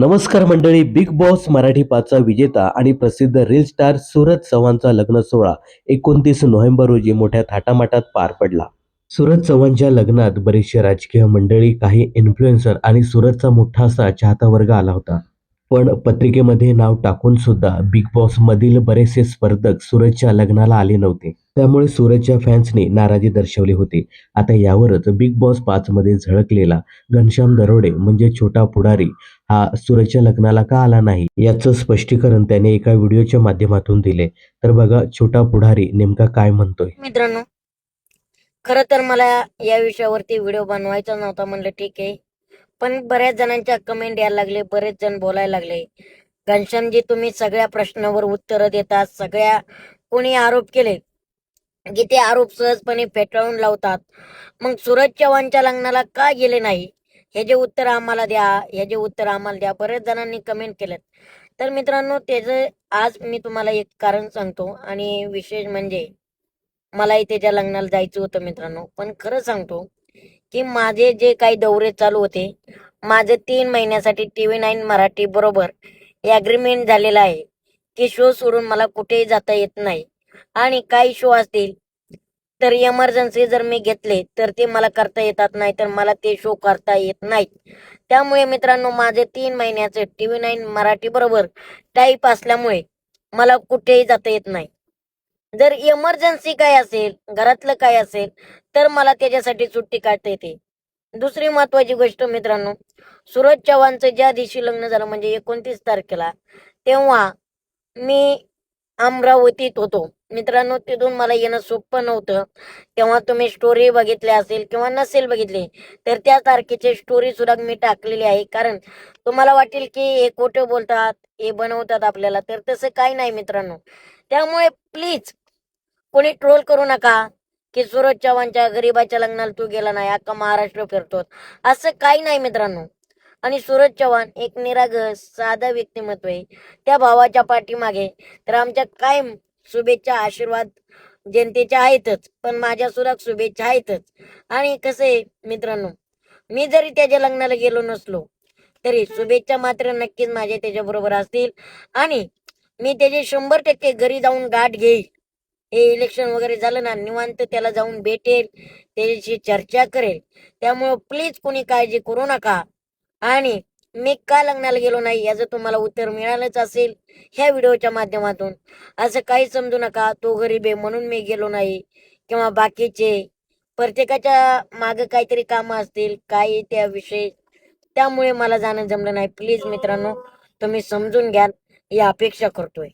नमस्कार मंडळी big boss Marathi पाचचा विजेता आणि प्रसिद्ध रील स्टार सूरज चव्हाणचा लग्न सोहळा एकोणतीस नोव्हेंबर रोजी मोठ्या थाटामाटात पार पडला. सूरज चव्हाणच्या लग्नात बरीचशी राजकीय मंडळी काही इन्फ्लुएन्सर आणि सूरजचा मोठा असा चाहता वर्ग आला होता. पण पत्रिकेमध्ये नाव टाकून सुद्धा बिग बॉस मधील बरेचसे स्पर्धक सूरजच्या लग्नाला आले नव्हते. त्यामुळे सूरजच्या फॅन्सनी नाराजी दर्शवली होती. आता यावरच बिग बॉस पाच मध्ये झळकलेला घनश्याम दरोडे म्हणजे छोटा पुढारी हा सूरजच्या लग्नाला का आला नाही याचं स्पष्टीकरण त्याने एका व्हिडिओच्या माध्यमातून दिले. तर बघा छोटा पुढारी नेमका काय म्हणतोय. मित्रांनो खरं तर मला या विषयावरती व्हिडिओ बनवायचा नव्हता म्हणलं ठीक आहे. पण बऱ्याच जणांच्या कमेंट यायला लागले बरेच जण बोलायला लागले. घनश्यामजी तुम्ही सगळ्या प्रश्नावर उत्तरं देतात सगळ्या कोणी आरोप केले की ते आरोप सहजपणे फेटाळून लावतात. मग सूरज चव्हाणच्या लग्नाला का गेले नाही? हे जे उत्तर आम्हाला द्या हे जे उत्तर आम्हाला द्या बरेच जणांनी कमेंट केलेत. तर मित्रांनो त्याचं आज मी तुम्हाला एक कारण सांगतो आणि विशेष म्हणजे मलाही त्याच्या लग्नाला जायचं होतं मित्रांनो पण खरं सांगतो की माझे जे काही दौरे चालू होते माझे तीन महिन्यासाठी टी व्ही नाईन मराठी बरोबर ॲग्रीमेंट झालेलं आहे की शो सोडून मला कुठेही जाता येत नाही. आणि काही शो असतील तर इमर्जन्सी जर मी घेतले तर ते मला करता येतात नाही तर मला ते शो करता येत नाहीत. त्यामुळे मित्रांनो माझे तीन महिन्याचे टी व्ही नाईन मराठी बरोबर टाईप असल्यामुळे मला कुठेही जाता येत नाही. जर इमर्जन्सी काय असेल घरातलं काय असेल तर मला त्याच्यासाठी सुट्टी काढता येते. दुसरी महत्वाची गोष्ट मित्रांनो सूरज चव्हाणचं ज्या दिवशी लग्न झालं म्हणजे एकोणतीस तारखेला तेव्हा मी अमरावतीत होतो. मित्रांनो तिथून मला येणं सोपं नव्हतं. तेव्हा तुम्ही स्टोरी बघितली असेल किंवा नसेल बघितली तर त्या तारखेची स्टोरी सुद्धा मी टाकलेली आहे. कारण तुम्हाला वाटेल की हे खोटं बोलतात हे बनवतात आपल्याला तर तसं काही नाही मित्रांनो. त्यामुळे प्लीज कोणी ट्रोल करू नका की सूरज चव्हाणच्या गरीबाच्या लग्नाला तू गेला नाही अख्खा महाराष्ट्र फिरतो असं काही नाही मित्रांनो. आणि सूरज चव्हाण एक निरागस साधा व्यक्तिमत्व आहे. त्या भावाच्या पाठीमागे तर आमच्या कायम शुभेच्छा आशीर्वाद जनतेच्या आहेतच. पण माझ्या सुद्धा शुभेच्छा आहेतच. आणि कसं आहे मित्रांनो मी जरी त्याच्या लग्नाला गेलो नसलो तरी शुभेच्छा मात्र नक्कीच माझ्या त्याच्याबरोबर असतील. आणि मी त्याचे शंभर टक्के घरी जाऊन गाठ घेईल. हे इलेक्शन वगैरे झालं ना निवांत त्याला जाऊन भेटेल त्याच्याशी चर्चा करेल. त्यामुळं प्लीज कोणी काळजी करू नका. आणि मी का लग्नाला गेलो नाही याचं तुम्हाला उत्तर मिळालंच असेल ह्या व्हिडिओच्या माध्यमातून. असं काही समजू नका तो गरीब आहे म्हणून मी गेलो नाही. किंवा बाकीचे प्रत्येकाच्या मागं काहीतरी कामं असतील काही त्याविषयी त्यामुळे मला जाणं जमलं नाही. प्लीज मित्रांनो तुम्ही समजून घ्याल ही अपेक्षा करतोय.